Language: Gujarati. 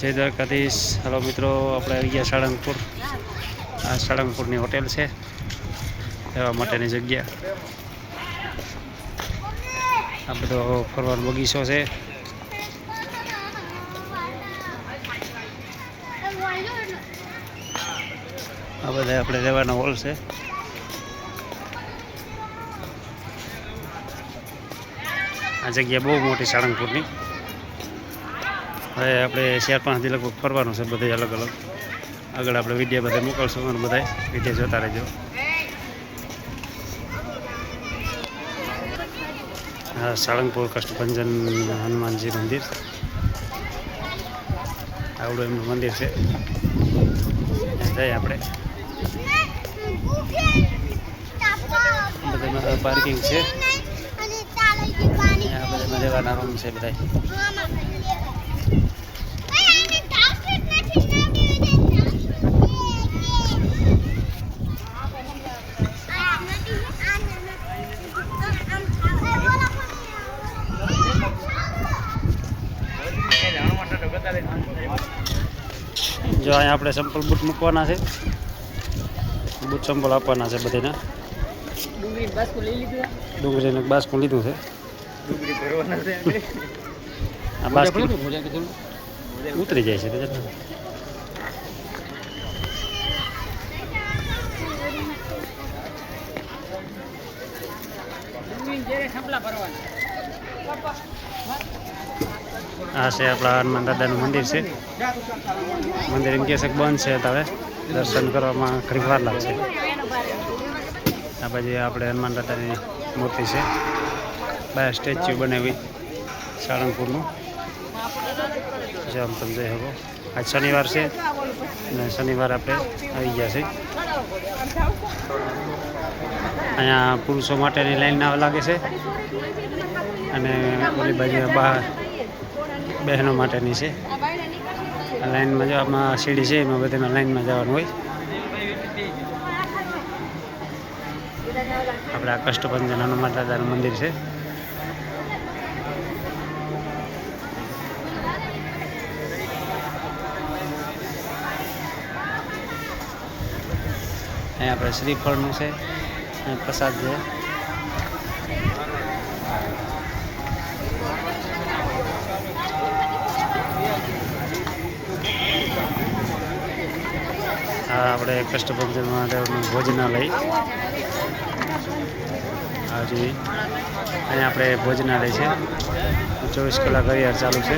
જય દ્વારકાધીશ. હલો મિત્રો, આપણે આવી ગયા સાળંગપુર. આ સાળંગપુરની હોટેલ છે. રહેવા માટેની જગ્યા. આ બધો ફરવાનો બગીચો છે. આ બધા આપણે રહેવાનો હોલ છે. આ જગ્યા બહુ મોટી સાળંગપુરની. હવે આપણે ચાર પાંચથી લગભગ ફરવાનું છે બધે અલગ અલગ. આગળ આપણે વીડિયો બધા મોકલશું અને બધા વીડિયો જોતા રહેજો. હા સાળંગપુર કષ્ટભંજન હનુમાનજી મંદિર. આવડું એમનું મંદિર છે. જઈએ આપણે. બધા પાર્કિંગ છે. આ બધા રહેવાના રૂમ છે બધા જો અહીંયા આપણે સંપલ બૂટ મૂકવાના છે. બૂટ સંપલ આપવાના છે બધાને. ડુંગળી બાસ્કુ લઈ લીધું ડુંગળીને બાસકું લીધું છે. ડુંગળી ભરવાના છે આ બાસ્કેટ ઉતરી જાય છે ભરવાના આ છે આપણા હનુમાન દાદાનું મંદિર છે. મંદિર એમ કહે છે બંધ છે હવે દર્શન કરવામાં ઘણી વાર લાગશે. આ બાજુ આપણે હનુમાન દાદાની મૂર્તિ છે. બહાર સ્ટેચ્યુ બનાવી સાળંગપુરનું. આમ તમે જઈ શકો આજ શનિવાર છે અને શનિવાર આપણે આવી ગયા છે. અહીંયા પુરુષો માટેની લાઈન લાગે છે. અને ઓલી બાજુ બહાર બહેનો માટેની છે. લાઇનમાં જવામાં સીડી છે, એમાં બધામાં લાઇનમાં જવાનું હોય. આપણે આ કષ્ટભંજન હનુમાન દાદાનું મંદિર છે. અહીંયા આપણે શ્રીફળનું છે પ્રસાદ છે. આ આપણે કષ્ટભંજન મહાદેવનું ભોજનાલય. આ અહીંયા આપણે ભોજનાલય છે. ચોવીસ કલાક હરિયાર ચાલુ છે.